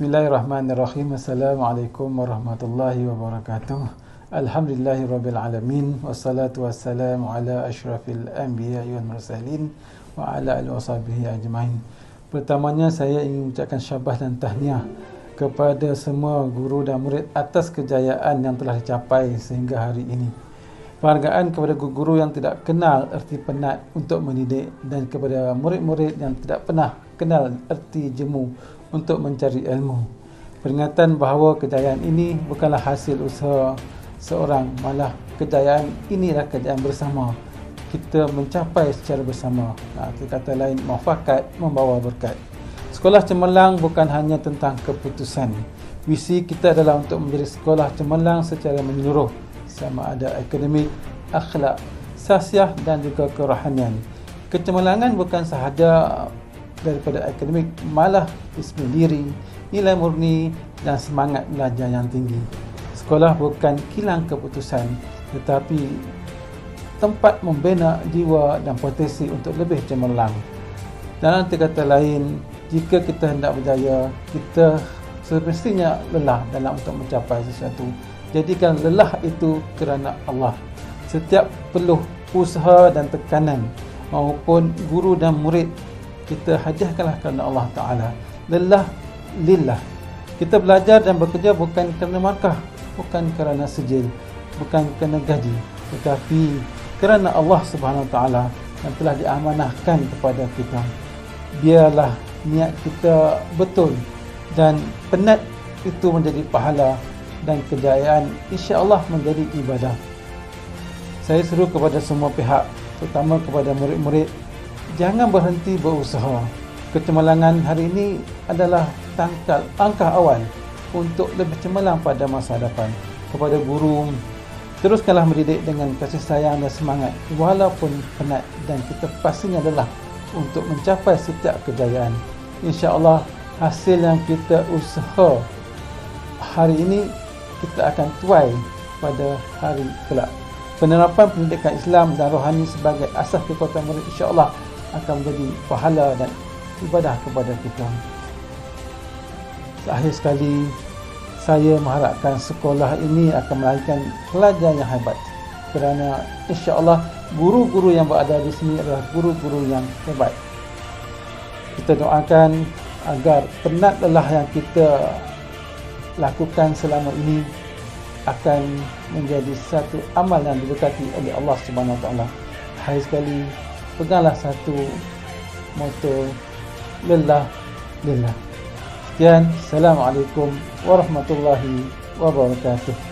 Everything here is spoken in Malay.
Bismillahirrahmanirrahim. Assalamualaikum warahmatullahi wabarakatuh. Alhamdulillahirabbil alamin wassalatu wassalamu ala asyrafil anbiya wal mursalin wa ala alihi washabihi ajmain. Pertamanya saya ingin mengucapkan syabas dan tahniah kepada semua guru dan murid atas kejayaan yang telah dicapai sehingga hari ini. Penghargaan kepada guru-guru yang tidak kenal erti penat untuk mendidik dan kepada murid-murid yang tidak pernah kenal erti jemu untuk mencari ilmu. Peringatan bahawa kejayaan ini bukanlah hasil usaha seorang, malah kejayaan inilah kejayaan bersama. Kita mencapai secara bersama. Nah, kata lain, muafakat membawa berkat. Sekolah cemerlang bukan hanya tentang keputusan. Visi kita adalah untuk menjadi sekolah cemerlang secara menyeluruh sama ada akademik, akhlak, sasiah dan juga kerohanian. Kecemerlangan bukan sahaja daripada akademik malah disiplin diri, nilai murni dan semangat belajar yang tinggi. Sekolah bukan kilang keputusan tetapi tempat membina jiwa dan potensi untuk lebih cemerlang. Dalam kata lain, jika kita hendak berjaya, kita semestinya lelah dalam untuk mencapai sesuatu. Jadikan lelah itu kerana Allah. Setiap perlu usaha dan tekanan maupun guru dan murid kita hajahkanlah kerana Allah Ta'ala. Lelah lillah. Kita belajar dan bekerja bukan kerana markah bukan kerana sejil bukan kerana gaji tetapi kerana Allah Subhanahu Wa Ta'ala yang telah diamanahkan kepada kita. Biarlah niat kita betul dan penat itu menjadi pahala dan kejayaan insya Allah menjadi ibadah. Saya seru kepada semua pihak terutama kepada murid-murid jangan berhenti berusaha. Kecemerlangan hari ini adalah tangkal angkah awal untuk lebih cemerlang pada masa depan. Kepada guru, teruskanlah mendidik dengan kasih sayang dan semangat walaupun penat dan kita pastinya adalah untuk mencapai setiap kejayaan. Insya-Allah hasil yang kita usaha hari ini kita akan tuai pada hari kelak. Penerapan pendidikan Islam dan rohani sebagai asas kekuatan murid insya-Allah akan menjadi pahala dan ibadah kepada kita. Akhir sekali, saya mengharapkan sekolah ini akan melahirkan pelajar yang hebat kerana insya Allah guru-guru yang berada di sini adalah guru-guru yang hebat. Kita doakan agar penat lelah yang kita lakukan selama ini akan menjadi satu amal yang diberkati oleh Allah Subhanahu Wa Taala. Hai sekali peganglah satu motor. Lelah lelah. Sekian. Assalamualaikum warahmatullahi wabarakatuh